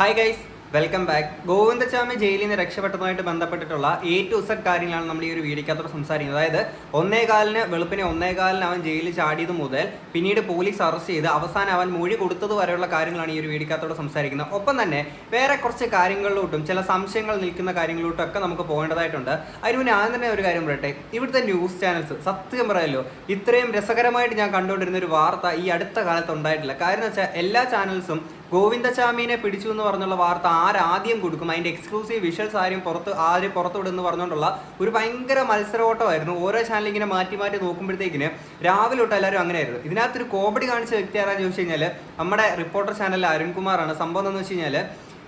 Hi guys welcome back Govindaswamy ജയിലിൽ നിന്ന് രക്ഷപ്പെട്ടതുമായിട്ട് ബന്ധപ്പെട്ടിട്ടുള്ള എ ടു സെഡ് കാര്യങ്ങളാണ് നമ്മൾ ഈ ഒരു വീഡിയോക്കകത്തോട് സംസാരിക്കുന്നത്. അതായത് ഒന്നേകാലിന് വെളുപ്പിന് ഒന്നേകാലിന് അവൻ ജയിലിൽ ചാടിയത് മുതൽ പിന്നീട് പോലീസ് അറസ്റ്റ് ചെയ്ത് അവസാനം അവൻ മൊഴി കൊടുത്തത് വരെയുള്ള കാര്യങ്ങളാണ് ഈ ഒരു വീഡിയോക്കകത്തോട് സംസാരിക്കുന്നത്. ഒപ്പം തന്നെ വേറെ കുറച്ച് കാര്യങ്ങളിലോട്ടും ചില സംശയങ്ങൾ നിൽക്കുന്ന കാര്യങ്ങളിലോട്ടും ഒക്കെ നമുക്ക് പോകേണ്ടതായിട്ടുണ്ട്. അതിന് മുന്നേ ആദ്യം തന്നെ ഒരു കാര്യം പറയട്ടെ. ഇവിടുത്തെ ന്യൂസ് ചാനൽസ് സത്യം പറയല്ലോ ഇത്രയും രസകരമായിട്ട് ഞാൻ കണ്ടുകൊണ്ടിരുന്ന ഒരു വാർത്ത ഈ അടുത്ത കാലത്ത് ഉണ്ടായിട്ടില്ല. കാര്യം എന്ന് വെച്ചാൽ എല്ലാ ചാനൽസും ഗോവിന്ദചാമിനെ പിടിച്ചു എന്ന് പറഞ്ഞുള്ള വാർത്ത ആരാദ്യം കൊടുക്കും? അതിന്റെ എക്സ്ക്ലൂസീവ് വിഷ്വൽസ് ആരും പുറത്ത് ആര് പുറത്തു എന്ന് പറഞ്ഞുകൊണ്ടുള്ള ഒരു ഭയങ്കര മത്സരോട്ടമായിരുന്നു. ഓരോ ചാനൽ ഇങ്ങനെ മാറ്റി മാറ്റി നോക്കുമ്പോഴത്തേക്കിന് രാവിലെ തൊട്ട് എല്ലാവരും അങ്ങനെയായിരുന്നു. ഇതിനകത്തൊരു കോമഡി കാണിച്ച വ്യക്തി ആരാന്ന് ചോദിച്ചു കഴിഞ്ഞാൽ നമ്മുടെ റിപ്പോർട്ടർ ചാനലിൽ അരുൺകുമാറാണ്. സംഭവം എന്താണെന്ന് വെച്ച് കഴിഞ്ഞാൽ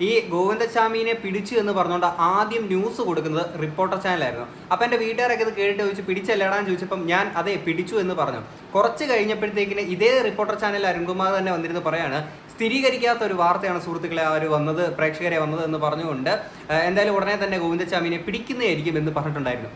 ഈ ഗോവിന്ദസ്വാമിനെ പിടിച്ചു എന്ന് പറഞ്ഞുകൊണ്ട് ആദ്യം ന്യൂസ് കൊടുക്കുന്നത് റിപ്പോർട്ടർ ചാനലായിരുന്നു അപ്പം എന്റെ വീട്ടുകാരൊക്കെ ഇത് കേട്ട് ചോദിച്ചു പിടിച്ചല്ലടാന്ന് ചോദിച്ചപ്പം ഞാൻ അതെ പിടിച്ചു എന്ന് പറഞ്ഞു. കുറച്ച് കഴിഞ്ഞപ്പോഴത്തേക്കിന് ഇതേ റിപ്പോർട്ടർ ചാനൽ അരുൺകുമാർ തന്നെ വന്നിരുന്നു പറയാണ് സ്ഥിരീകരിക്കാത്ത ഒരു വാർത്തയാണ് സുഹൃത്തുക്കളെ അവർ വന്നത് പ്രേക്ഷകരെ വന്നത് എന്ന് പറഞ്ഞുകൊണ്ട് എന്തായാലും ഉടനെ തന്നെ ഗോവിന്ദസ്വാമിനെ പിടിക്കുന്നതായിരിക്കും എന്ന് പറഞ്ഞിട്ടുണ്ടായിരുന്നു.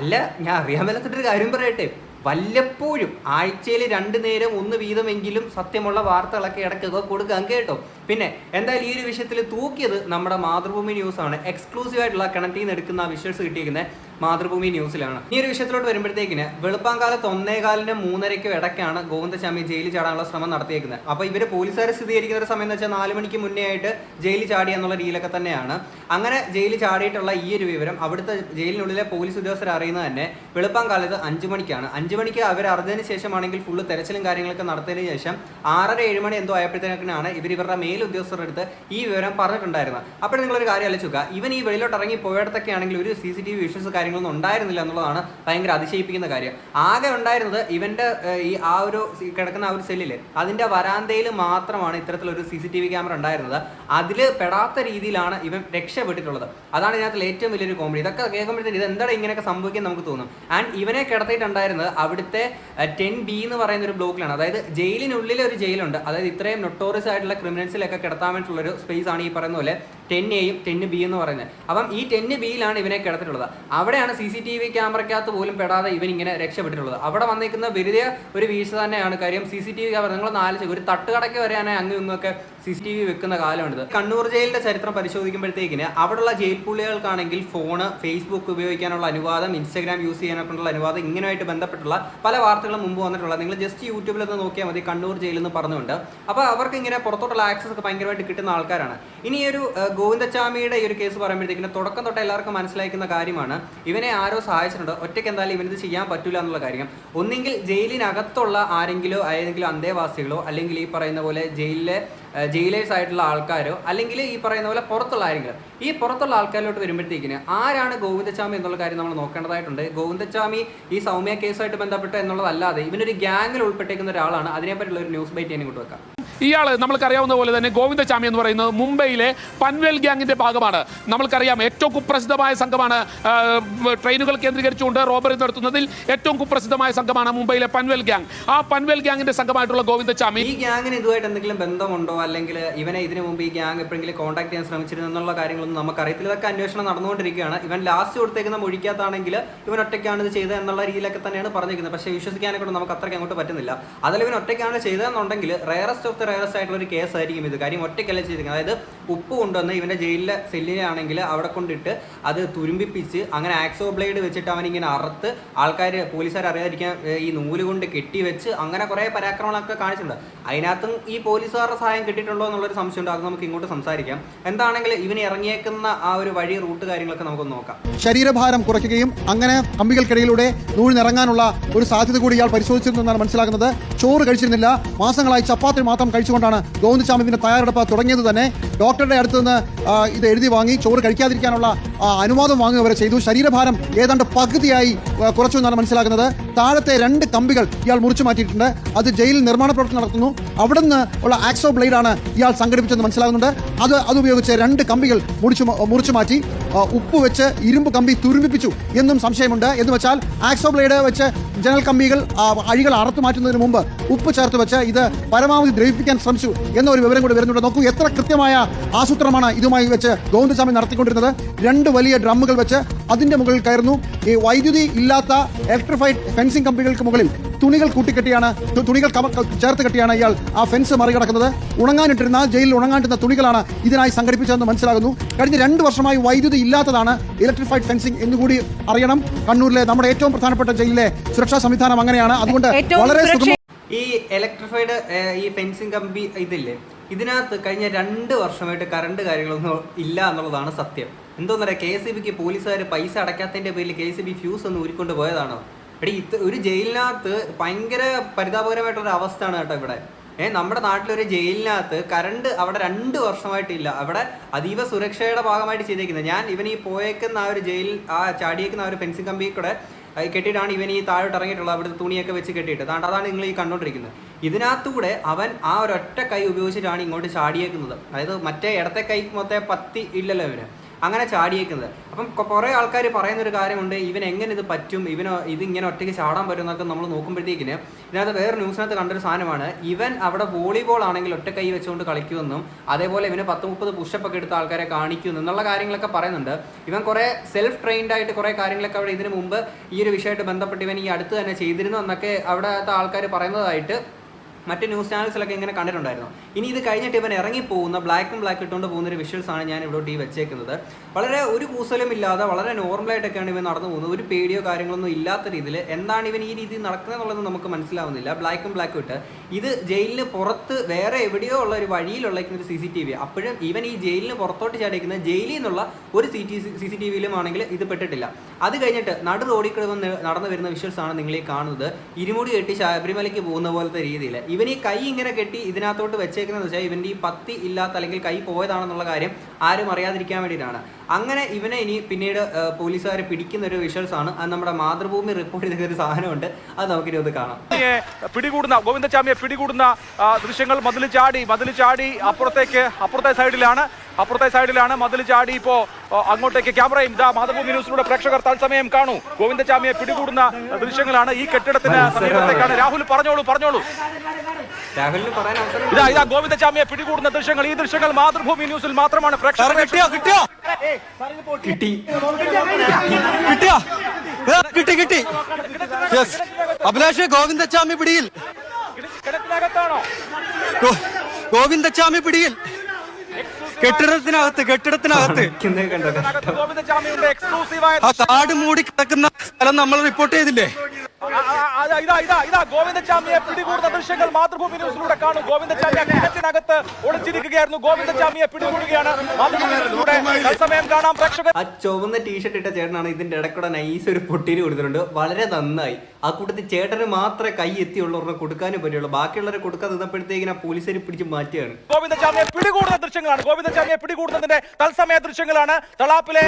അല്ല ഞാൻ അറിയാൻ ഒരു കാര്യം പറയട്ടെ. വല്ലപ്പോഴും ആഴ്ചയിൽ രണ്ട് നേരം ഒന്ന് വീതമെങ്കിലും സത്യമുള്ള വാർത്തകളൊക്കെ ഇടയ്ക്കൊക്കെ കൊടുക്കാൻ കേട്ടോ. പിന്നെ എന്തായാലും ഈ ഒരു വിഷയത്തിൽ തൂക്കിയത് നമ്മുടെ മാതൃഭൂമി ന്യൂസാണ് എക്സ്ക്ലൂസീവ് ആയിട്ടുള്ള നിന്ന് എടുക്കുന്ന വിഷ്വൽസ് കിട്ടിയിരിക്കുന്നത്. മാതൃഭൂമി ന്യൂസിലാണ്. ഈ ഒരു വിഷയത്തിലോട്ട് വരുമ്പോഴത്തേക്കിന് വെളുപ്പാങ്കാലത്ത് ഒന്നേകാലിന് മൂന്നരയ്ക്കും ഇടയ്ക്കാണ് ഗോവിന്ദസ്വാമി ജയിലിൽ ചാടാനുള്ള ശ്രമം നടത്തിയേക്കുന്നത്. അപ്പോൾ ഇവർ പോലീസുകാരെ സ്ഥിരീകരിക്കുന്ന ഒരു സമയം എന്ന് വെച്ചാൽ നാല് മണിക്ക് മുന്നേ ആയിട്ട് ജയിലിൽ ചാടി എന്നുള്ള രീതിയിലൊക്കെ തന്നെയാണ്. അങ്ങനെ ജയിലിൽ ചാടിയിട്ടുള്ള ഈ ഒരു വിവരം അവിടുത്തെ ജയിലിനുള്ളിലെ പോലീസ് ഉദ്യോഗസ്ഥർ അറിയുന്നത് തന്നെ വെളുപ്പാങ്കാലത്ത് അഞ്ചു മണിക്കാണ്. അഞ്ചു മണിക്ക് അവർ അറിഞ്ഞതിന് ശേഷമാണെങ്കിൽ ഫുള്ള് തെരച്ചിലും കാര്യങ്ങളൊക്കെ നടത്തിയതിന് ശേഷം ആറര ഏഴ് മണി എന്തോ ആയപ്പോഴത്തേക്കാണ് ഇവർ ഇവരുടെ മേൽ ഉദ്യോഗസ്ഥരുടെ അടുത്ത് ഈ വിവരം പറഞ്ഞിട്ടുണ്ടായിരുന്നത്. അപ്പോൾ നിങ്ങളൊരു കാര്യം ആലോചിക്കുക ഇവൻ ഈ വെളിയിലോട്ട് ഇറങ്ങി പോയിടത്തൊക്കെ ആണെങ്കിൽ ഒരു C C T V visuals കാര്യങ്ങളൊന്നും ഉണ്ടായിരുന്നില്ല എന്നുള്ളതാണ് ഭയങ്കര അതിശയിപ്പിക്കുന്ന കാര്യം. ആകെ ഉണ്ടായിരുന്നത് ഇവന്റെ ഈ ആ ഒരു കിടക്കുന്ന ആ ഒരു സെല്ലിൽ അതിന്റെ വരാന്തയിൽ മാത്രമാണ് ഇത്തരത്തിലൊരു C C T V camera ഉണ്ടായിരുന്നത്. അതിൽ പെടാത്ത രീതിയിലാണ് ഇവൻ രക്ഷപ്പെട്ടിട്ടുള്ളത്. അതാണ് ഇതിനകത്തിൽ ഏറ്റവും വലിയൊരു കോമഡി ഇതൊക്കെ കേൾക്കുമ്പോഴത്തേക്കും ഇത് എന്താണ് ഇങ്ങനെയൊക്കെ സംഭവിക്കാൻ നമുക്ക് തോന്നും. ആൻഡ് ഇവനെ കിടത്തിയിട്ടുണ്ടായിരുന്നത് അവിടുത്തെ ടെൻ ബി എന്ന് പറയുന്ന ഒരു ബ്ലോക്കിലാണ്. അതായത് ജയിലിനുള്ളിൽ ഒരു ജയിലുണ്ട്. അതായത് ഇത്രയും നൊട്ടോറിയസ് ആയിട്ടുള്ള ക്രിമിനൽസിലൊക്കെ കിടത്താൻ വേണ്ടിയിട്ടുള്ള ഒരു സ്പേസ് ആണ് ഈ പറയുന്ന പോലെ ടെൻ എയും ടെൻ ബി എന്ന് പറയുന്നത്. അപ്പം ഈ ടെൻ ബിയിലാണ് ഇവനെ കിടത്തിട്ടുള്ളത് അവിടെയാണ് സി സി ടി വി ക്യാമറയ്ക്കകത്ത് പോലും പെടാതെ ഇവൻ ഇങ്ങനെ രക്ഷപ്പെട്ടിട്ടുള്ളത്. അവിടെ വന്നിരിക്കുന്ന വെറുതെ ഒരു വീഴ്ച തന്നെയാണ്. കാര്യം C C T V camera നിങ്ങൾ നാല് ഒരു തട്ടുകടയ്ക്ക് വരെയാണ് അങ്ങും ഇങ്ങൊക്കെ സി സി ടി വി വെക്കുന്ന കാലമാണിത്. കണ്ണൂർ ജയിലിന്റെ ചരിത്രം പരിശോധിക്കുമ്പോഴത്തേക്കിന് അവിടെയുള്ള ജയിൽ പുള്ളികൾക്കാണെങ്കിൽ ഫോണ് ഫേസ്ബുക്ക് ഉപയോഗിക്കാനുള്ള അനുവാദം ഇൻസ്റ്റാഗ്രാം യൂസ് ചെയ്യാനുള്ള അനുവാദം ഇങ്ങനെയായിട്ട് ബന്ധപ്പെട്ടുള്ള പല വാർത്തകളും മുമ്പ് വന്നിട്ടുള്ള നിങ്ങൾ ജസ്റ്റ് യൂട്യൂബിൽ ഒന്ന് നോക്കിയാൽ മതി കണ്ണൂർ ജയിലിൽ നിന്ന് പറഞ്ഞുകൊണ്ട്. അപ്പോൾ അവർക്ക് ഇങ്ങനെ പുറത്തോട്ടുള്ള ആക്സസ് ഒക്കെ ഭയങ്കരമായിട്ട് കിട്ടുന്ന ആൾക്കാരാണ്. ഇനി ഒരു ഗോവിന്ദച്ചാമിയുടെ ഈ ഒരു കേസ് പറയുമ്പോഴത്തേക്കിന് തുടക്കം തൊട്ട് എല്ലാവർക്കും മനസ്സിലാക്കുന്ന കാര്യമാണ് ഇവനെ ആരോ സഹായിച്ചിട്ടുണ്ട്. ഒറ്റയ്ക്ക് എന്തായാലും ഇവനിത് ചെയ്യാൻ പറ്റില്ല എന്നുള്ള കാര്യം. ഒന്നെങ്കിൽ ജയിലിനകത്തുള്ള ആരെങ്കിലോ ഏതെങ്കിലും അന്തേവാസികളോ അല്ലെങ്കിൽ ഈ പറയുന്ന പോലെ ജയിലിലെ ജയിലേഴ്സ് ആയിട്ടുള്ള ആൾക്കാരോ അല്ലെങ്കിൽ ഈ പറയുന്ന പോലെ പുറത്തുള്ള ആരെങ്കിലും. ഈ പുറത്തുള്ള ആൾക്കാരിലോട്ട് വരുമ്പോഴത്തേക്കിന് ആരാണ് ഗോവിന്ദസ്വാമി എന്നുള്ള കാര്യം നമ്മൾ നോക്കേണ്ടതായിട്ടുണ്ട്. ഗോവിന്ദസ്വാമി ഈ സൗമ്യ കേസുമായിട്ട് ബന്ധപ്പെട്ട് എന്നുള്ളതല്ലാതെ ഇവനൊരു ഗ്യാങ്ങിൽ ഉൾപ്പെട്ടേക്കുന്ന ഒരാളാണ്. അതിനെപ്പറ്റിയുള്ള ഒരു ന്യൂസ് ബൈറ്റ് ഞാൻ ഇങ്ങോട്ട് വെക്കാം. ഇയാൾ നമ്മൾക്കറിയാവുന്ന പോലെ തന്നെ ഗോവിന്ദചാമി എന്ന് പറയുന്നത് മുംബൈയിലെ പൻവേൽ ഗ്യാങ്ങിന്റെ ഭാഗമാണ്. നമ്മൾക്കറിയാം ഏറ്റവും കുപ്രസിദ്ധമായ സംഘമാണ് ട്രെയിനുകൾ കേന്ദ്രീകരിച്ചുകൊണ്ട് റോബറി നടത്തുന്നതിൽ ഏറ്റവും കുപ്രസിദ്ധമായ സംഘമാണ് മുംബൈയിലെ പൻവേൽ ഗ്യാങ്. ആ പൻവേൽ ഗ്യാങ്ങിന്റെ സംഘമായിട്ടുള്ള ഗോവിന്ദചാമി ഈ ഗ്യാങ്ങിന് ഇതുമായിട്ട് എന്തെങ്കിലും ബന്ധമുണ്ടോ? അല്ലെങ്കിൽ ഇവനെ ഇതിനു മുമ്പ് ഈ ഗ്യാങ് എപ്പോഴെങ്കിലും കോൺടാക്ട് ചെയ്യാൻ ശ്രമിച്ചിരുന്നു എന്നുള്ള കാര്യങ്ങളൊന്നും നമുക്കറിയത്തില്ല. ഇതൊക്കെ അന്വേഷണം നടന്നുകൊണ്ടിരിക്കുകയാണ്. ഇവൻ ലാസ്റ്റ് കൊടുത്തേക്കുന്ന മൊഴിക്കകത്താണെങ്കിൽ ഇവൻ ഒറ്റയ്ക്കാണ് ഇത് ചെയ്തത് എന്നുള്ള രീതിയിലൊക്കെ തന്നെയാണ് പറഞ്ഞിരിക്കുന്നത്. പക്ഷേ വിശ്വസിക്കാനെ കൊണ്ട് നമുക്ക് അത്രയ്ക്ക് അങ്ങോട്ട് പറ്റുന്നില്ല. അതിൽ ഇവൻ ഒറ്റയ്ക്കാണ് ചെയ്തതെന്നുണ്ടെങ്കിൽ റയറസ്റ്റ് ഓഫ് ദ റയറസ്റ്റ് ആയിട്ടുള്ള ഒരു കേസ് ആയിരിക്കും ഇത്. കാര്യം ഒറ്റയ്ക്കല്ല ചെയ്തിരിക്കുന്നത്. അതായത് ഉപ്പ് കൊണ്ടുവന്ന് ഇവന്റെ ജയിലിലെ സെല്ലിനാണെങ്കിൽ അവിടെ കൊണ്ടിട്ട് അത് തുരുമ്പിപ്പിച്ച് അങ്ങനെ ആക്സോ ബ്ലേഡ് വെച്ചിട്ട് അവൻ ഇങ്ങനെ അറുത്ത് ആൾക്കാർ പോലീസുകാർ അറിയാതിരിക്കാൻ ഈ നൂൽ കൊണ്ട് കെട്ടിവെച്ച് അങ്ങനെ കുറേ പരാക്രമങ്ങളൊക്കെ കാണിച്ചിട്ടുണ്ട്. അതിനകത്തും ഈ പോലീസുകാരുടെ സഹായം കിട്ടിയിട്ടുണ്ടോ എന്നുള്ളൊരു സംശയമുണ്ട്. അത് നമുക്ക് ഇങ്ങോട്ട് സംസാരിക്കാം. എന്താണെങ്കിൽ ഇവന് ഇറങ്ങിയേക്കുന്ന ആ ഒരു വഴി റൂട്ട് കാര്യങ്ങളൊക്കെ നമുക്ക് നോക്കാം. ശരീരഭാരം കുറയ്ക്കുകയും അങ്ങനെ കമ്പികൾക്കിടയിലൂടെ നൂലിനിറങ്ങാനുള്ള ഒരു സാധ്യത കൂടി ഇയാൾ പരിശോധിച്ചിരുന്നെന്നാണ് മനസ്സിലാക്കുന്നത് ചോറ് കഴിച്ചിരുന്നില്ല. മാസങ്ങളായി ചപ്പാത്തി മാത്രം കഴിച്ചുകൊണ്ടാണ് ഗോവിന്ദസ്വാമി ഇതിന്റെ തയ്യാറെടുപ്പ് തുടങ്ങിയത് തന്നെ. ഡോക്ടറുടെ അടുത്ത് നിന്ന് ഇത് എഴുതി വാങ്ങി ചോറ് കഴിക്കാതിരിക്കാനുള്ള അനുവാദം വാങ്ങുക വരെ ചെയ്തു. ശരീരഭാരം ഏതാണ്ട് പകുതിയായി കുറച്ചു എന്നാണ് മനസ്സിലാക്കുന്നത് താഴത്തെ രണ്ട് കമ്പികൾ ഇയാൾ മുറിച്ചു മാറ്റിയിട്ടുണ്ട്. അത് ജയിലിൽ നിർമ്മാണ പ്രവർത്തനം നടത്തുന്നു. അവിടെ നിന്ന് ഉള്ള ആക്സോ ബ്ലേഡാണ് ഇയാൾ സംഘടിപ്പിച്ചെന്ന് മനസ്സിലാകുന്നുണ്ട്. അത് അതുപയോഗിച്ച് രണ്ട് കമ്പികൾ മുറിച്ചു മുറിച്ചു മാറ്റി ഉപ്പ് വെച്ച് ഇരുമ്പ് കമ്പി തുരുമ്പിപ്പിച്ചു എന്നും സംശയമുണ്ട്. എന്ന് വെച്ചാൽ ആക്സോ ബ്ലേഡ് വെച്ച് ജനൽ കമ്പികൾ അഴികൾ അറുത്തു മാറ്റുന്നതിന് മുമ്പ് ഉപ്പ് ചേർത്ത് വെച്ച് ഇത് പരമാവധി ദ്രവിപ്പിക്കാൻ ശ്രമിച്ചു എന്ന ഒരു വിവരം കൂടി വരുന്നുണ്ട്. നോക്കൂ എത്ര കൃത്യമായ ആസൂത്രമാണ് ഇതുമായി വെച്ച് ഗോവിന്ദസ്വാമി നടത്തിക്കൊണ്ടിരുന്നത്. രണ്ട് വലിയ ഡ്രമ്മുകൾ വെച്ച് അതിന്റെ മുകളിൽ കയറുന്നു. ഈ വൈദ്യുതി ഇല്ലാത്ത ഇലക്ട്രിഫൈഡ് ഫെൻസിംഗ് കമ്പികൾക്ക് മുകളിൽ തുണികൾ കൂട്ടിക്കെട്ടിയാണ് തുണികൾ ചേർത്ത് കെട്ടിയാണ് ഇയാൾ ആ ഫെൻസ് മറികടക്കുന്നത്. ഉണങ്ങാനിട്ടിരുന്ന ജയിലിൽ ഉണങ്ങാണ്ടിരുന്ന തുണികളാണ് ഇതിനായി സംഘടിപ്പിച്ചതെന്ന് മനസ്സിലാകുന്നു. കഴിഞ്ഞ രണ്ട് വർഷമായി വൈദ്യുതി ഇല്ലാത്തതാണ് ഇലക്ട്രിഫൈഡ് ഫെൻസിംഗ് എന്നുകൂടി അറിയണം. കണ്ണൂരിലെ നമ്മുടെ ഏറ്റവും പ്രധാനപ്പെട്ട ജയിലിലെ സുരക്ഷാ സംവിധാനം അങ്ങനെയാണ്. അതുകൊണ്ട് വളരെ ഈ ഇലക്ട്രിഫൈഡ് ഈ ഫെൻസിങ് കമ്പി ഇതില്ലേ? ഇതിനകത്ത് കഴിഞ്ഞ രണ്ട് വർഷമായിട്ട് കറണ്ട് കാര്യങ്ങളൊന്നും ഇല്ല എന്നുള്ളതാണ് സത്യം. എന്തോന്നറിയാം? കെ എസ് ബിക്ക് പോലീസുകാർ പൈസ അടയ്ക്കാത്തതിന്റെ പേരിൽ കെ എസ് ബി ഫ്യൂസ് ഒന്ന് ഊരിക്കൊണ്ട് പോയതാണോ? എടി ഇത് ഒരു ജയിലിനകത്ത് ഭയങ്കര പരിതാപകരമായിട്ടൊരു അവസ്ഥയാണ് കേട്ടോ ഇവിടെ. ഏഹ് നമ്മുടെ നാട്ടിലൊരു ജയിലിനകത്ത് കറണ്ട് അവിടെ രണ്ട് വർഷമായിട്ടില്ല. അവിടെ അതീവ സുരക്ഷയുടെ ഭാഗമായിട്ട് ചെയ്തേക്കുന്നത് ഞാൻ ഇവൻ ഈ പോയേക്കുന്ന ആ ഒരു ജയിൽ ആ ചാടിയേക്കുന്ന ആ ഒരു ഫെൻസിങ് കമ്പി കൂടെ കെട്ടിയിട്ടാണ് ഇവൻ ഈ താഴോട്ട് ഇറങ്ങിയിട്ടുള്ളത്. അവിടുത്തെ തുണിയൊക്കെ വെച്ച് കെട്ടിയിട്ട്. അതാണ് അതാണ് നിങ്ങൾ ഈ കണ്ടുകൊണ്ടിരിക്കുന്നത് ഇതിനകത്തുകൂടെ അവൻ ആ ഒരൊറ്റ കൈ ഉപയോഗിച്ചിട്ടാണ് ഇങ്ങോട്ട് ചാടിയേക്കുന്നത്. അതായത് മറ്റേ ഇടത്തെ കൈ മൊത്തം പത്തി ഇല്ലല്ലോ ഇവന്. അങ്ങനെ ചാടിയേക്കുന്നത്. അപ്പം കുറേ ആൾക്കാർ പറയുന്ന ഒരു കാര്യമുണ്ട് ഇവൻ എങ്ങനെ ഇത് പറ്റും ഇവന് ഇത് ഇങ്ങനെ ഒറ്റയ്ക്ക് ചാടാൻ പറ്റും എന്നൊക്കെ നമ്മൾ നോക്കുമ്പോഴത്തേക്കിന് ഇതിനകത്ത് വേറെ ന്യൂസിനകത്ത് കണ്ടൊരു സാധനമാണ് ഇവൻ അവിടെ വോളിബോൾ ആണെങ്കിൽ ഒറ്റ കൈ വെച്ചുകൊണ്ട് കളിക്കുമെന്നും അതേപോലെ ഇവന് പത്ത് മുപ്പത് പുഷപ്പ് ഒക്കെ എടുത്ത ആൾക്കാരെ കാണിക്കുന്നു എന്നുള്ള കാര്യങ്ങളൊക്കെ പറയുന്നുണ്ട്. ഇവൻ കുറേ സെൽഫ് ട്രെയിൻഡ് ആയിട്ട് കുറേ കാര്യങ്ങളൊക്കെ അവിടെ ഇതിനു മുമ്പ് ഈ ഒരു വിഷയമായിട്ട് ബന്ധപ്പെട്ട് ഇവൻ ഈ അടുത്ത് തന്നെ ചെയ്തിരുന്നു എന്നൊക്കെ അവിടുത്തെ ആൾക്കാർ പറയുന്നതായിട്ട് മറ്റ് ന്യൂസ് ചാനൽസിലൊക്കെ ഇങ്ങനെ കണ്ടിട്ടുണ്ടായിരുന്നു. ഇനി ഇത് കഴിഞ്ഞിട്ട് ഇവൻ ഇറങ്ങി പോകുന്ന ബ്ലാക്കും ബ്ലാക്ക് ഇട്ടുകൊണ്ട് പോകുന്ന ഒരു വിഷ്വൽസ് ആണ് ഞാൻ ഇവിടെ ഈ വെച്ചേക്കുന്നത്. വളരെ ഒരു കൂസലും ഇല്ലാതെ വളരെ നോർമലായിട്ടൊക്കെയാണ് ഇവൻ നടന്നു പോകുന്നത്. ഒരു പേടിയോ കാര്യങ്ങളൊന്നും ഇല്ലാത്ത രീതിയിൽ എന്താണ് ഇവൻ ഈ രീതിയിൽ നടക്കുന്നത് നമുക്ക് മനസ്സിലാവുന്നില്ല. ബ്ലാക്കും ബ്ലാക്കും ഇട്ട് ഇത് ജയിലിന് പുറത്ത് വേറെ എവിടെയോ ഉള്ള ഒരു വഴിയിലുള്ള ഒരു സി സി ടി വി അപ്പോഴും ഇവൻ ഈ ജയിലിന് പുറത്തോട്ട് ചാടിക്കുന്ന ജയിലിൽ നിന്നുള്ള ഒരു C T C C T വിയിലും ആണെങ്കിൽ ഇത് പെട്ടിട്ടില്ല. അത് കഴിഞ്ഞിട്ട് നട റോഡിൽ കിടന്ന് നടന്നു വരുന്ന വിഷ്വൽസ് ആണ് നിങ്ങൾ ഈ കാണുന്നത്. ഇരുമുടി കെട്ടി ശബരിമലയ്ക്ക് പോകുന്ന പോലത്തെ രീതിയിൽ. ഇവൻ ഈ കൈ ഇങ്ങനെ കെട്ടി ഇതിനകത്തോട്ട് വെച്ചേക്കുന്നത് വെച്ചാൽ ഇവന്റെ ഈ പത്തി ഇല്ലാത്ത അല്ലെങ്കിൽ കൈ പോയതാണെന്നുള്ള കാര്യം ആരും അറിയാതിരിക്കാൻ വേണ്ടിയിട്ടാണ്. അങ്ങനെ ഇവനെ ഇനി പിന്നീട് പോലീസുകാരെ പിടിക്കുന്ന ഒരു വിഷ്വൽസ് ആണ്. അത് നമ്മുടെ മാതൃഭൂമി റിപ്പോർട്ട് ചെയ്ത ഒരു സാധനമുണ്ട്. അത് നമുക്കിനി ഒന്ന് കാണാം. പിടികൂടുന്ന ഗോവിന്ദചാമിയെ പിടികൂടുന്ന ദൃശ്യങ്ങൾ മതിൽ ചാടി മതിൽ ചാടി അപ്പുറത്തേക്ക് അപ്പുറത്തെ സൈഡിലാണ് അപ്പുറത്തെ സൈഡിലാണ് മതിൽ ചാടി ഇപ്പോ അങ്ങോട്ടേക്ക് ക്യാമറയും ഇതാ മാതൃഭൂമി ന്യൂസിലൂടെ പ്രേക്ഷകർ തത്സമയം കാണൂ. ഗോവിന്ദചാമിയെ പിടികൂടുന്ന ദൃശ്യങ്ങളാണ് ഈ കെട്ടിടത്തിന് സമീപത്തേക്കാണ്. രാഹുൽ പറഞ്ഞോളൂ പറഞ്ഞോളൂ. രാഹുലിന് പറയാൻ അവസരം ഇതാ ഇതാ ഗോവിന്ദചാമിയെ പിടികൂടുന്ന ദൃശ്യങ്ങൾ ഈ ദൃശ്യങ്ങൾ മാതൃഭൂമി ന്യൂസിൽ മാത്രമാണ് പ്രേക്ഷകർ കിട്ടിയോ? കിട്ടിയോ? കിട്ടി. കിട്ടിയോ? കിട്ടി കിട്ടി. അഭിലാഷ് ഗോവിന്ദച്ചാമി പിടിയിൽ. കിടക്കിനകത്താണോ? ഗോ- ഗോവിന്ദച്ചാമി പിടിയിൽ. കെട്ടിടത്തിനകത്ത് കെട്ടിടത്തിനകത്ത്. ആ കാട് മൂടി കിടക്കുന്ന സ്ഥലം നമ്മൾ റിപ്പോർട്ട് ചെയ്തില്ലേ? ഇതാ ഇതാ ഇതാ ഗോവിന്ദചാമിയെ പിടികൂടുന്ന ദൃശ്യങ്ങൾ മാതൃഭൂമി ന്യൂസിലൂടെ കാണും. ഗോവിന്ദചാമി കിണറ്റിനകത്ത് ഒളിച്ചിരിക്കുകയായിരുന്നു. ഗോവിന്ദചാമിയെ പിടികൂടുകയാണ് മാതൃഭൂമി ന്യൂസിലൂടെ തത്സമയം കാണാം. പ്രേക്ഷകർ ആ ചുവന്ന ടീഷർട്ട് ഇട്ട ചേട്ടനാണ് ഇതിന്റെ ഇടക്കൂടെ നൈസ് ഒരു പൊട്ടിന് കൊടുത്തിട്ടുണ്ട്. വളരെ നന്നായി. ആ കൂട്ടത്തിൽ ചേട്ടന് മാത്രമേ കൈ എത്തിയുള്ളവരുടെ കൊടുക്കാനും പറ്റുള്ളൂ ബാക്കിയുള്ളവരെ കൊടുക്കാൻ നിന്നപ്പോഴത്തേക്കിന് ആ പോലീസുകാർ പിടിച്ച് മാറ്റിയാണ് ഗോവിന്ദചാമിയെ പിടികൂടുന്ന ദൃശ്യങ്ങളാണ്. ഗോവിന്ദചാമിയെ പിടികൂടുന്നതിന്റെ തത്സമയ ദൃശ്യങ്ങളാണ്. തളാപ്പിലെ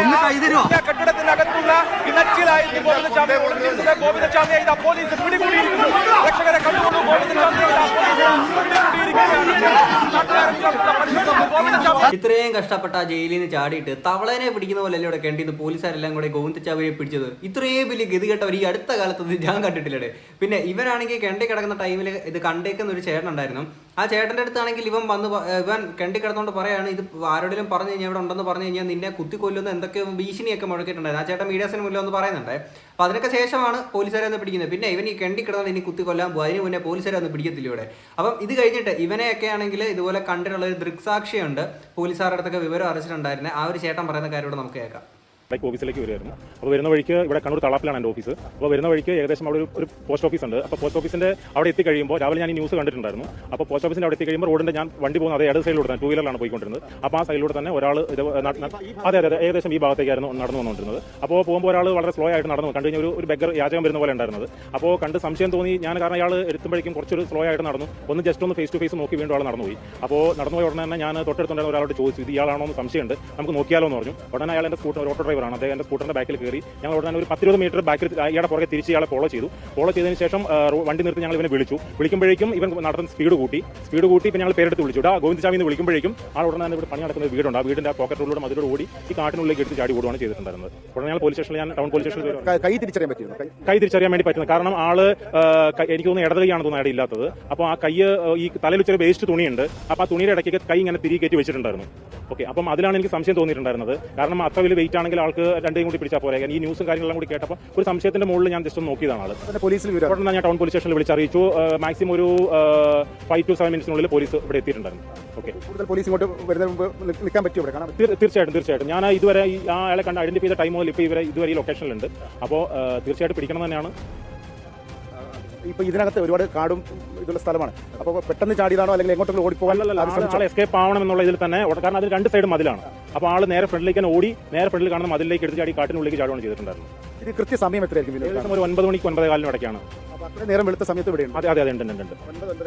കെട്ടിടത്തിനകത്തുള്ള കിണച്ചിലായിരുന്നു ഗോവിന്ദചാമി. ഒളിച്ചിരുന്നത് ഗോവിന്ദചാമിയെ ഇതാ പോലീസ് പിടികൂടിയിരിക്കുന്നു. രക്ഷകരെ കണ്ടുകൊണ്ടു ഗോവിന്ദചാമിയെ ഇത്രയും കഷ്ടപ്പെട്ട ജയിലിൽ നിന്ന് ചാടിയിട്ട് തവളനെ പിടിക്കുന്ന പോലെ അല്ലേ ഇവിടെ കണ്ടിന്ന് പോലീസുകാരെല്ലാം കൂടെ ഗോവിന്ദച്ചാവിനെ പിടിച്ചത്. ഇത്രയും വലിയ ഗതികെട്ടവർ ഈ അടുത്ത കാലത്ത് ഞാൻ കണ്ടിട്ടില്ലേ പിന്നെ ഇവനാണെങ്കിൽ കെണ്ടി കിടക്കുന്ന ടൈമിൽ ഇത് കണ്ടേക്കുന്ന ഒരു ചേട്ടൻ ഉണ്ടായിരുന്നു. ആ ചേട്ടന്റെ അടുത്താണെങ്കിൽ ഇവൻ വന്ന് ഇവൻ കെണ്ടി കിടന്നുകൊണ്ട് പറയാണ് ഇത് ആരോടെങ്കിലും പറഞ്ഞു കഴിഞ്ഞാൽ ഇവിടെ ഉണ്ടെന്ന് പറഞ്ഞു കഴിഞ്ഞാൽ നിന്നെ കുത്തിക്കൊല്ലുന്ന എന്തൊക്കെ ഭീഷണിയൊക്കെ മുഴക്കിയിട്ടുണ്ടായിരുന്നു ആ ചേട്ടൻ മീഡിയാസിന് മുന്നിൽ ഒന്ന് പറയുന്നുണ്ട്. അപ്പൊ അതിനൊക്കെ ശേഷമാണ് പോലീസുകാരെ ഒന്ന് പിടിക്കുന്നത്. പിന്നെ ഇവൻ ഈ കെണ്ടി കിടന്നാൽ ഇനി കുത്തിക്കൊല്ലാൻ പോകും അതിന് മുന്നേ പോലീസുകാരെ ഒന്ന് പിടിക്കത്തില്ല ഇവിടെ. അപ്പം ഇത് കഴിഞ്ഞിട്ട് ഇവനെയൊക്കെ ആണെങ്കിൽ ഇതുപോലെ കണ്ടിട്ടുള്ള ഒരു ദൃക്സാക്ഷിയുണ്ട്. പോലീസുകാരുടെ അടുത്തൊക്കെ വിവരം അറിയിച്ചിട്ടുണ്ടായിരുന്നെ. ആ ഒരു ചേട്ടൻ പറയുന്ന കാര്യം നമുക്ക് കേൾക്കാം. ബൈക്ക് ഓഫീസിലേക്ക് വരുമായിരുന്നു അപ്പോൾ വരുന്ന വഴിക്ക് ഇവിടെ കണ്ണൂർ തളാപ്പിലാണ് എന്റെ ഓഫീസ് അപ്പോൾ വരുന്ന വഴിക്ക് ഏകദേശം അവിടെ ഒരു പോസ്റ്റ് ഓഫീസ് ഉണ്ട്. അപ്പോൾ പോസ്റ്റ് ഓഫീസിന്റെ അവിടെ എത്തി കഴിയുമ്പോൾ രാവിലെ ഞാൻ ഈ ന്യൂസ് കണ്ടിട്ടുണ്ടായിരുന്നു. അപ്പോൾ പോസ്റ്റ് ഓഫീസിന്റെ അവിടെ എത്തി കഴിയുമ്പോൾ റോഡിന്റെ ഞാൻ വണ്ടി പോകുന്നത് അതേ ഇടത് സൈഡിലൂടെ തന്നെ ടൂ വീലറിലാണ് പോയിക്കൊണ്ടിരുന്നത്. അപ്പോൾ ആ സൈഡിലൂടെ തന്നെ ഒരാൾ ഇത് അതെ അതെ ഏകദേശം ഈ ഭാഗത്തേക്കായിരുന്നു നടന്നു വന്നുകൊണ്ടിരുന്നത്. അപ്പോൾ പോകുമ്പോൾ ഒരാൾ വളരെ സ്ലോ ആയിട്ട് നടന്നു കണ്ടു കഴിഞ്ഞാൽ ഒരു ഒരു ബെഗർ യാചകം വരുന്ന പോലെ ഉണ്ടായിരുന്നത്. അപ്പോൾ കണ്ട് സംശയം തോന്നി ഞാൻ കാരണം അയാൾ എത്തുമ്പോഴേക്കും കുറച്ചൊരു സ്ലോ ആയിട്ട് നടന്നു. ഒന്ന് ജസ്റ്റ് ഒന്ന് ഫേസ് ടു ഫേസ് നോക്കി വീണ്ടും ആൾ നടന്നുപോയി. അപ്പോൾ നടന്നുപോയ ഉടനെ തന്നെ ഞാൻ തൊട്ടടുത്തുണ്ടായിരുന്ന ഒരാളോട് ചോദിച്ചു ഇത് ഇയാളാണോ? എന്ന് സംശയമുണ്ട്. നമുക്ക് നോക്കിയാലോ എന്ന് പറഞ്ഞു. ഉടനെ അയാൾ എന്റെ സ്കൂട്ടർ ഓട്ടോ ഡ്രൈവറാണ് അദ്ദേഹം എന്റെ സ്കൂട്ടറിന്റെ ബാക്കിൽ കയറി ഞങ്ങൾ ഉടനെ ഒരു പത്തിരുപത് മീറ്റർ ബാക്കിൽ ഇയാളുടെ പുറകെ തിരിച്ച് ഇയാളെ ഫോളോ ചെയ്തു. ഫോളോ ചെയ്തതിന് ശേഷം വണ്ടി നിർത്തി ഞങ്ങൾ ഇവനെ വിളിച്ചു. വിളിക്കുമ്പോഴേക്കും ഇവൻ നടത്തുന്ന സ്പീഡ് കൂട്ടി. സ്പീഡ് കൂട്ടി ഇപ്പം ഞങ്ങൾ പേരെടുത്ത് വിളിച്ചു. ആ ഗോവിന്ദസ്വാമി എന്ന് വിളിക്കുമ്പോഴേക്കും ആൾ ഉടനെ തന്നെ ഇവിടെ പണി നടക്കുന്ന വീടുണ്ട്. ആ വീടിന്റെ ആ പോക്കറ്റ് റോഡിലൂടെ അതിലൂടെ ഓടി ഈ കാട്ടിനുള്ളിലേക്ക് എടുത്ത് ചാടി ഓടുകയാണ് ചെയ്തിട്ടുണ്ടായിരുന്നത്. ഉടനെ ഞങ്ങൾ പോലീസ് സ്റ്റേഷനിൽ ഞാൻ ടൗൺ പോലീസ് സ്റ്റേഷനിൽ കൈ തിരിച്ചറിയാൻ പറ്റിയിരുന്നു കൈ തിരിച്ചറിയാൻ വേണ്ടി പറ്റുന്നത് കാരണം ആൾ എനിക്ക് തോന്നുന്നു ഇടത് കൈയാണ് തോന്നുന്നത് അയാൾ ഇല്ലാത്തത്. അപ്പോൾ ആ കൈ ഈ തലയിൽ ചെറിയ വേസ്റ്റ് തുണിയുണ്ട്. അപ്പോൾ ആ തുണിയുടെ ഇടയ്ക്ക് കൈ ഇങ്ങനെ തിരികെ കയറ്റി വെച്ചിട്ടുണ്ടായിരുന്നു. ഓക്കെ അപ്പം അതിലാണ് എനിക്ക് സംശയം തോന്നിയിട്ടുണ്ടായിരുന്നത്. കാരണം അത്ര വലിയ വെയിറ്റ് ആണെങ്കിൽ ആൾക്ക് രണ്ടേയും കൂടി പിടിച്ചാൽ പോരെ. ഈ ന്യൂസും കാര്യങ്ങളെല്ലാം കൂടി കേട്ടപ്പോൾ ഒരു സംശയത്തിന്റെ മുകളിൽ ഞാൻ ജസ്റ്റ് ഒന്ന് നോക്കിയതാണ് പോലീസിൽ ഉടനെ ഞാൻ ടൗൺ പോലീസ് സ്റ്റേഷനിൽ വിളിച്ചറിയിച്ചു. മാക്സിമം ഒരു ഫൈവ് ടു സെവൻ മിനിറ്റ്സിനുള്ളിൽ പോലീസ് ഇവിടെ എത്തിയിട്ടുണ്ടായിരുന്നു. ഓക്കെ കൂടുതൽ പോലീസ് ഇങ്ങോട്ട് വരുന്നതിന് മുമ്പ് നിൽക്കാൻ പറ്റും ഇവിടെ? തീർ- തീർച്ചയായിട്ടും തീർച്ചയായിട്ടും. ഞാൻ ഇതുവരെ ഈ ആളെ കണ്ട് ഐഡന്റിഫൈ ചെയ്ത ടൈം മുതൽ ഇപ്പോൾ ഇവരെ ഇതുവരെ ഈ ലൊക്കേഷനിലുണ്ട് അപ്പോൾ തീർച്ചയായിട്ടും പിടിക്കണം തന്നെയാണ്. ഇപ്പൊ ഇതിനകത്ത് ഒരുപാട് കാടും ഇതുള്ള സ്ഥലമാണ്. അപ്പോൾ പെട്ടെന്ന് ചാടിയതാണോ അല്ലെങ്കിൽ എങ്ങോട്ടെങ്കിലും ഓടിപ്പോകാൻ എസ്കേപ്പ് ആവണം എന്നുള്ള ഇതിൽ തന്നെ കാരണം അതിൽ രണ്ട് സൈഡും മതിലാണ് അപ്പോൾ ആൾ നേരെ ഫ്രണ്ടിലേക്ക് തന്നെ ഓടി നേരെ ഫ്രണ്ടിൽ കാണുന്ന മതിലേക്ക് എടുത്ത് ചാടി കാട്ടിനുള്ളിലേക്ക് ചാടുകയാണ് ചെയ്തിട്ടുണ്ടായിരുന്നു ഇത് കൃത്യ സമയം എത്രയായിരിക്കും ഏകദേശം ഒരു ഒൻപത് മണിക്ക് ഒൻപത് കാലിനും ഇടയ്ക്കാണ് അപ്പൊ നേരം വെളുത്ത സമയത്ത് ഇവിടെയുണ്ട്. അതെ അതെ അതെ ഉണ്ട് ഉണ്ട്, ഉണ്ട്.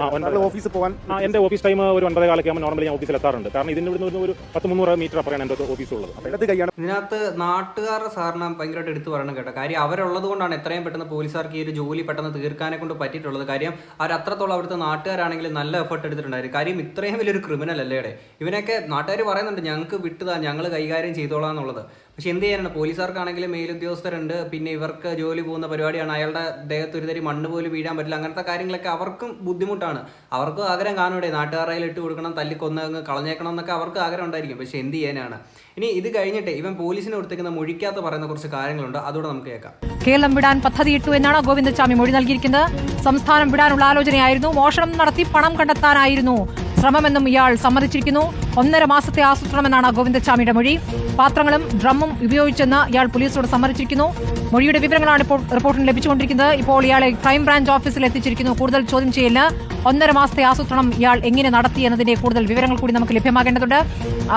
ആ ഒൻപത്. ഓഫീസിൽ പോകാൻ ആ എന്റെ ഓഫീസ് ടൈം ഒരു ഒൻപത് കാലൊക്കെ ആകുമ്പോൾ നോർമലി ഞാൻ ഓഫീസിൽ എത്താറുണ്ട്. കാരണം ഇതിന് ഇവിടുന്ന് ഒരു- ഒരു പത്ത് മുന്നൂറ് മീറ്റർ അപ്പുറമാണ് എന്റെ ഓഫീസ് ഉള്ളത് ഇടത് കൈയാണ്. ഇതിനകത്ത് നാട്ടുകാരുടെ സാറിന് ഭയങ്കരമായിട്ട് എടുത്തു പറയണം കേട്ടോ. കാര്യം അവരുള്ളത് കൊണ്ടാണ് എത്രയും പെട്ടെന്ന് പോലീസുകാർക്ക് ഈ ഒരു ജോലി പെട്ടെന്ന് തീർക്കാനെ കൊണ്ട് പറ്റിയിട്ടുള്ളത്. കാര്യം അവർ അത്രത്തോളം അവിടുത്തെ നാട്ടുകാരാണെങ്കിൽ നല്ല എഫർട്ട് എടുത്തിട്ടുണ്ടായിരുന്നു. കാര്യം ഇത്രയും വലിയൊരു ക്രിമിനൽ അല്ലേ ഇവനൊക്കെ നാട്ടുകാർ പറയുന്നുണ്ട് ഞങ്ങൾക്ക് വിട്ടുതാ ഞങ്ങൾ കൈകാര്യം ചെയ്തോളാം എന്നുള്ളത്. പക്ഷെ എന്ത് ചെയ്യാനാണ് പോലീസുകാർക്കാണെങ്കിലും മേലുദ്യോഗസ്ഥരുണ്ട്. പിന്നെ ഇവർക്ക് ജോലി പോകുന്ന പരിപാടിയാണ്. അയാളുടെ ദേഹത്ത് ഒരു തരി മണ്ണ് പോലും വീഴാൻ പറ്റില്ല. അങ്ങനത്തെ കാര്യങ്ങളൊക്കെ അവർക്കും ബുദ്ധിമുട്ടാണ്. അവർക്കും ആഗ്രഹം കാണൂടെ നാട്ടുകാരായാലും ഇട്ട് കൊടുക്കണം തല്ലിക്കൊന്ന് കൊന്നങ്ങ് കളഞ്ഞേക്കണം എന്നൊക്കെ അവർക്ക് ആഗ്രഹം ഉണ്ടായിരിക്കും. പക്ഷെ എന്ത് ചെയ്യാനാണ്? ഇനി ഇത് കഴിഞ്ഞിട്ട് ഇവൻ പോലീസിന് കൊടുത്തേക്കുന്ന മൊഴിക്കാത്ത പറയുന്ന കുറച്ച് കാര്യങ്ങളുണ്ട്. അതുകൂടെ നമുക്ക് കേൾക്കാം. കേരളം വിടാൻ പദ്ധതി ഇട്ടു എന്നാണ് ഗോവിന്ദസ്വാമി മൊഴി നൽകിയിരിക്കുന്നത്. സംസ്ഥാനം വിടാനുള്ള ആലോചനയായിരുന്നു. മോഷണം നടത്തി പണം കണ്ടെത്താനായിരുന്നു. ശ്രമമെന്നും ഇയാൾ സമ്മതിച്ചിരിക്കുന്നു. ഒന്നര മാസത്തെ ആസൂത്രണമെന്നാണ് ഗോവിന്ദസ്വാമിയുടെ മൊഴി. പാത്രങ്ങളും ഡ്രമ്മും ഉപയോഗിച്ചെന്ന് ഇയാൾ പോലീസിനോട് സമ്മതിച്ചിരിക്കുന്നു. മൊഴിയുടെ വിവരങ്ങളാണ് ഇപ്പോൾ റിപ്പോർട്ടിന് ലഭിച്ചുകൊണ്ടിരിക്കുന്നത്. ഇപ്പോൾ ഇയാളെ ക്രൈംബ്രാഞ്ച് ഓഫീസിൽ എത്തിച്ചിരിക്കുന്നു. കൂടുതൽ ചോദ്യം ചെയ്യലിന് ഒന്നര മാസത്തെ ആസൂത്രണം ഇയാൾ എങ്ങനെ നടത്തി എന്നതിന്റെ കൂടുതൽ വിവരങ്ങൾ കൂടി നമുക്ക് ലഭ്യമാകേണ്ടതുണ്ട്.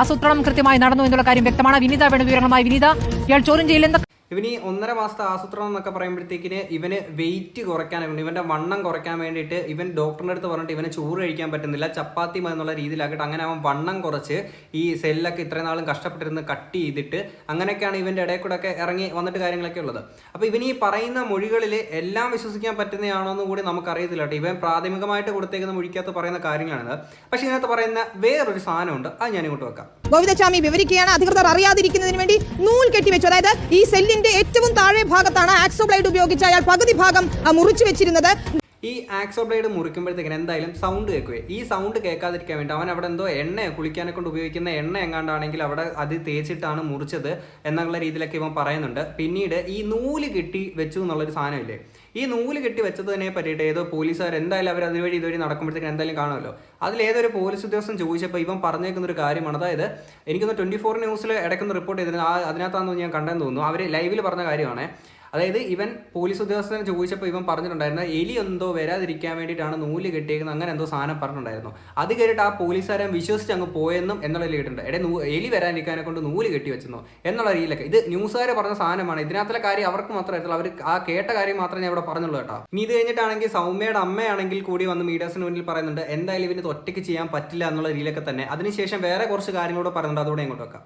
ആസൂത്രണം കൃത്യമായി നടന്നു എന്നുള്ള കാര്യം വ്യക്തമാണ്. വിനീത വേണു വിവരങ്ങളുമായി വിനീത. ഇയാൾ ചോദ്യം ചെയ്യൽ ഇവന് ഈ ഒന്നര മാസത്തെ ആസൂത്രണം എന്നൊക്കെ പറയുമ്പോഴത്തേക്കിന് ഇവന് വെയിറ്റ് കുറയ്ക്കാൻ ഇവന്റെ വണ്ണം കുറയ്ക്കാൻ വേണ്ടിയിട്ട് ഇവൻ ഡോക്ടറിന്റെ അടുത്ത് പറഞ്ഞിട്ട് ഇവന് ചോറ് കഴിക്കാൻ പറ്റുന്നില്ല. ചപ്പാത്തി എന്നുള്ള രീതിയിലാക്കിയിട്ട് അങ്ങനെ അവൻ വണ്ണം കുറച്ച് ഈ സെല്ലൊക്കെ ഇത്രയും നാളും കഷ്ടപ്പെട്ടിരുന്ന് കട്ട് ചെയ്തിട്ട് അങ്ങനെയൊക്കെയാണ് ഇവന്റെ ഇടയിൽ കൂടെ ഒക്കെ ഇറങ്ങി വന്നിട്ട് കാര്യങ്ങളൊക്കെ ഉള്ളത്. അപ്പോൾ ഇവൻ ഈ പറയുന്ന മൊഴികളിൽ എല്ലാം വിശ്വസിക്കാൻ പറ്റുന്നതാണോ എന്ന് കൂടി നമുക്കറിയത്തില്ല കേട്ടോ. ഇവൻ പ്രാഥമികമായിട്ട് കൊടുത്തേക്കുന്ന മൊഴിക്കകത്ത് പറയുന്ന കാര്യങ്ങളാണിത്. പക്ഷേ ഇതിനകത്ത് പറയുന്ന വേറൊരു സാധനമുണ്ട്. അത് ഞാൻ ഇങ്ങോട്ട് വെക്കാം. ഗോവിന്ദസ്വാമി വിവരിക്കുകയാണ്. അധികൃതർ അറിയാതിരിക്കുന്നതിന് വേണ്ടി നൂൽ കെട്ടിവെച്ചു. അതായത് ഈ സെല്ലിന്റെ ഏറ്റവും താഴെ ഭാഗത്താണ് ആക്സോ ബ്ലേഡ് ഉപയോഗിച്ച് അയാൾ പകുതി ഭാഗം മുറിച്ചു വെച്ചിരുന്നത്. ഈ ആക്സോ ബ്ലേഡ് മുറിക്കുമ്പോഴത്തേക്കിന് എന്തായാലും സൗണ്ട് കേൾക്കുവേ. ഈ സൗണ്ട് കേൾക്കാതിരിക്കാൻ വേണ്ടി അവൻ അവിടെ എന്തോ എണ്ണ കുളിക്കാനെ കൊണ്ട് ഉപയോഗിക്കുന്ന എണ്ണ എങ്ങാണ്ടാണെങ്കിൽ അവിടെ അത് തേച്ചിട്ടാണ് മുറിച്ചത് എന്നുള്ള രീതിയിലൊക്കെ ഇവൻ പറയുന്നുണ്ട്. പിന്നീട് ഈ നൂൽ കെട്ടി വെച്ചു എന്നുള്ളൊരു സാധനമില്ലേ? ഈ നൂൽ കെട്ടി വെച്ചതിനെ പറ്റിയിട്ട് ഏതോ പോലീസുകാർ എന്തായാലും അവർ അതുവഴി ഇതുവഴി നടക്കുമ്പോഴത്തേക്കും എന്തായാലും കാണുമല്ലോ. അതിൽ ഏതൊരു പോലീസ് ഉദ്യോഗസ്ഥൻ ചോദിച്ചപ്പോൾ ഇവൻ പറഞ്ഞേക്കുന്ന ഒരു കാര്യമാണ്. അതായത് എനിക്കൊന്ന് ട്വന്റി ഫോർ ന്യൂസിൽ ഇടയ്ക്കൊന്ന് റിപ്പോർട്ട് ചെയ്തിരുന്നു. അതിനകത്താണെന്ന് ഞാൻ കണ്ടെന്ന് തോന്നുന്നു. അവർ ലൈവിൽ പറഞ്ഞ കാര്യമാണ്. അതായത് ഇവൻ പോലീസ് ഉദ്യോഗസ്ഥനെ ചോദിച്ചപ്പോൾ ഇവൻ പറഞ്ഞിട്ടുണ്ടായിരുന്നു എലി എന്തോ വരാതിരിക്കാൻ വേണ്ടിയിട്ടാണ് നൂൽ കെട്ടിയേക്കുന്നത് അങ്ങനെ എന്തോ സാധനം പറഞ്ഞിട്ടുണ്ടായിരുന്നു. അത് കേട്ടിട്ട് ആ പോലീസുകാരൻ വിശ്വസിച്ച് അങ്ങ് പോയെന്നും എന്നുള്ള കേട്ടിട്ടുണ്ട്. എടേ എലി വരാനിരിക്കാനെ കൊണ്ട് നൂൽ കെട്ടി വെച്ചെന്നോ? എന്നുള്ള രീതിയിലൊക്കെ. ഇത് ന്യൂസുകാർ പറഞ്ഞ സാധനമാണ്. ഇതിനകത്തുള്ള കാര്യം അവർക്ക് മാത്രമേ അറിയത്തുള്ളൂ. അവർ ആ കേട്ട കാര്യം മാത്രമേ ഞാൻ ഇവിടെ പറഞ്ഞുള്ളൂ കേട്ടോ. ഇനി ഇത് കഴിഞ്ഞിട്ടാണെങ്കിൽ സൗമ്യയുടെ അമ്മയാണെങ്കിൽ കൂടി വന്ന് മീഡിയാസിന് മുന്നിൽ പറയുന്നുണ്ട് എന്തായാലും ഇവന് ഒറ്റയ്ക്ക് ചെയ്യാൻ പറ്റില്ല എന്നുള്ള രീതിയിലൊക്കെ തന്നെ. അതിനുശേഷം വേറെ കുറച്ച് കാര്യങ്ങളോട് പറയുന്നുണ്ട് അതുകൂടെ ഇങ്ങോട്ട് വെക്കാം.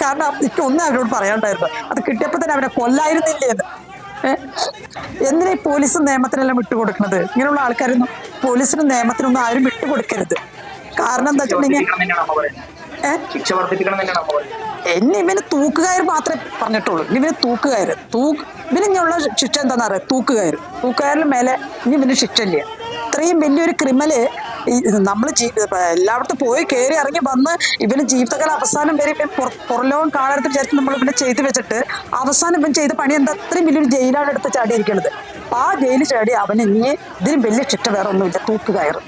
കാരണം എനിക്ക് ഒന്നും അവരോട് പറയാണ്ടായിരുന്നു. അത് കിട്ടിയപ്പോൾ തന്നെ അവരെ കൊല്ലായിരുന്നില്ലേ ഏ? എന്തിനാ ഈ പോലീസും നിയമത്തിനെല്ലാം വിട്ടുകൊടുക്കുന്നത്? ഇങ്ങനെയുള്ള ആൾക്കാരൊന്നും പോലീസിനും നിയമത്തിനൊന്നും ആരും വിട്ടുകൊടുക്കരുത്. കാരണം എന്താ വെച്ചിട്ടുണ്ടെങ്കിൽ? എന്നെ ഇവന് തൂക്കുകയർ മാത്രമേ പറഞ്ഞിട്ടുള്ളൂ. ഇനി ഇവന് തൂക്കുകയർ. തൂക്ക് ഇവന് ഇങ്ങനെയുള്ള ശിക്ഷ എന്താണെന്ന് അറിയാം? തൂക്കുകയർ. തൂക്കുകയറിന് മേലെ ഇനി ഇവന് ശിക്ഷ ഇല്ല ഇത്രയും വലിയൊരു ക്രിമൽ നമ്മൾ എല്ലായിടത്തും പോയി കയറി ഇറങ്ങി വന്ന് ഇവന് ജീവിതകാല അവസാനം വരെ ഇവൻ പുറ- പുറലോകം കാണാത്ത വിചാരിച്ച് നമ്മൾ ഇവിടെ ചെയ്തു വെച്ചിട്ട് അവസാനം ഇവൻ ചെയ്ത പണി എന്താ? അത്രയും വലിയൊരു ജയിലാണ് എടുത്ത് ചാടിയിരിക്കുന്നത് ആ ജയിലിൽ ചാടി അവന് ഇനി ഇതിനും വലിയ ശിക്ഷ വേറെ ഒന്നുമില്ല തൂക്കുകയർ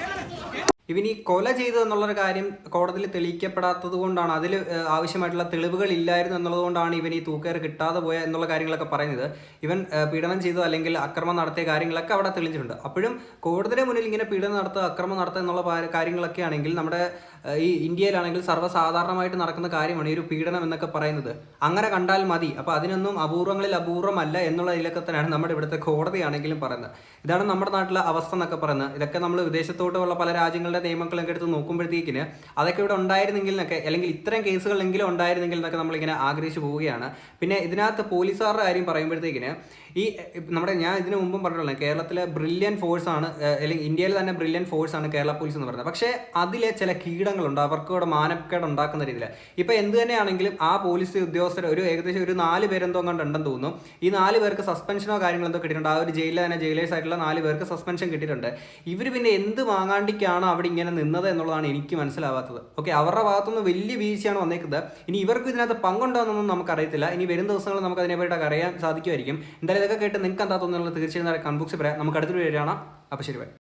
ഇവൻ ഈ കൊല ചെയ്തു എന്നുള്ളൊരു കാര്യം കോടതിയിൽ തെളിയിക്കപ്പെടാത്തത് കൊണ്ടാണ് അതിൽ ആവശ്യമായിട്ടുള്ള തെളിവുകൾ ഇല്ലായിരുന്നു എന്നുള്ളത് കൊണ്ടാണ് ഇവൻ ഈ തൂക്കേറ് കിട്ടാതെ പോയ എന്നുള്ള കാര്യങ്ങളൊക്കെ പറയുന്നത്. ഇവൻ പീഡനം ചെയ്തു അല്ലെങ്കിൽ അക്രമം നടത്തിയ കാര്യങ്ങളൊക്കെ അവിടെ തെളിഞ്ഞിട്ടുണ്ട്. അപ്പോഴും കോടതിയുടെ മുന്നിൽ ഇങ്ങനെ പീഡനം നടത്തുക അക്രമം നടത്തുക എന്നുള്ള കാര്യങ്ങളൊക്കെ ആണെങ്കിൽ നമ്മുടെ ഈ ഇന്ത്യയിലാണെങ്കിൽ സർവസാധാരണമായിട്ട് നടക്കുന്ന കാര്യമാണ് ഈ ഒരു പീഡനം എന്നൊക്കെ പറയുന്നത്. അങ്ങനെ കണ്ടാൽ മതി. അപ്പോൾ അതിനൊന്നും അപൂർവങ്ങളിൽ അപൂർവമല്ല എന്നുള്ള ഇതിലൊക്കെ തന്നെയാണ് നമ്മുടെ ഇവിടുത്തെ കോടതിയാണെങ്കിലും പറയുന്നത്. ഇതാണ് നമ്മുടെ നാട്ടിലെ അവസ്ഥ എന്നൊക്കെ പറയുന്നത്. ഇതൊക്കെ നമ്മൾ വിദേശത്തോട്ടുള്ള പല രാജ്യങ്ങളുടെ നിയമങ്ങളൊക്കെ എടുത്ത് നോക്കുമ്പോഴത്തേക്കിന് അതൊക്കെ ഇവിടെ ഉണ്ടായിരുന്നെങ്കിൽ എന്നൊക്കെ അല്ലെങ്കിൽ ഇത്തരം കേസുകളെങ്കിലും ഉണ്ടായിരുന്നെങ്കിൽ എന്നൊക്കെ നമ്മളിങ്ങനെ ആഗ്രഹിച്ചു പോവുകയാണ്. പിന്നെ ഇതിനകത്ത് പോലീസുകാരുടെ കാര്യം പറയുമ്പോഴത്തേക്കിന് ഈ നമ്മുടെ ഞാൻ ഇതിനു മുമ്പും പറഞ്ഞിട്ടുള്ളത് കേരളത്തിലെ ബ്രില്യൻ ഫോഴ്സ് ആണ് അല്ലെങ്കിൽ ഇന്ത്യയിൽ തന്നെ ബ്രില്യൻ ഫോഴ്സ് ആണ് കേരള പോലീസ് എന്ന് പറയുന്നത്. പക്ഷേ അതിലെ ചില കീടങ്ങളുണ്ട് അവർക്ക് ഇവിടെ മാനക്കേട് ഉണ്ടാക്കുന്ന രീതിയിൽ ഇപ്പൊ എന്ത് തന്നെയാണെങ്കിലും ആ പോലീസ് ഉദ്യോഗസ്ഥർ ഒരു ഏകദേശം ഒരു നാല് പേരെന്തോ കണ്ട് ഉണ്ടെന്ന് തോന്നുന്നു. ഈ നാല് പേർക്ക് സസ്പെൻഷനോ കാര്യങ്ങളോ എന്തോ കിട്ടിയിട്ടുണ്ട്. ആ ഒരു ജയിലിൽ തന്നെ ജയിലേഴ്സ് ആയിട്ടുള്ള നാല് പേർക്ക് സസ്പെൻഷൻ കിട്ടിയിട്ടുണ്ട്. ഇവർ പിന്നെ എന്ത് വാങ്ങാണ്ടിക്കാണ് അവിടെ ഇങ്ങനെ നിന്നത് എന്നുള്ളതാണ് എനിക്ക് മനസ്സിലാവാത്തത്. ഓക്കെ അവരുടെ ഭാഗത്തുനിന്ന് വലിയ വീഴ്ചയാണ് വന്നേക്കുന്നത്. ഇനി ഇവർക്ക് ഇതിനകത്ത് പങ്കുണ്ടോ എന്നൊന്നും നമുക്കറിയത്തില്ല. ഇനി വരും ദിവസങ്ങളിൽ നമുക്ക് അതിനെപ്പറ്റി അറിയാൻ സാധിക്കുമായിരിക്കും. എന്തായാലും ഇതൊക്കെ കേട്ട് നിങ്ങൾക്ക് എന്താ തോന്നുന്നുള്ളത് തീർച്ചയായും കൺബുക്സ് പറയാം. നമുക്ക് അടുത്തൊരു വീഡിയോ കാണാം. അപ്പോൾ ശരി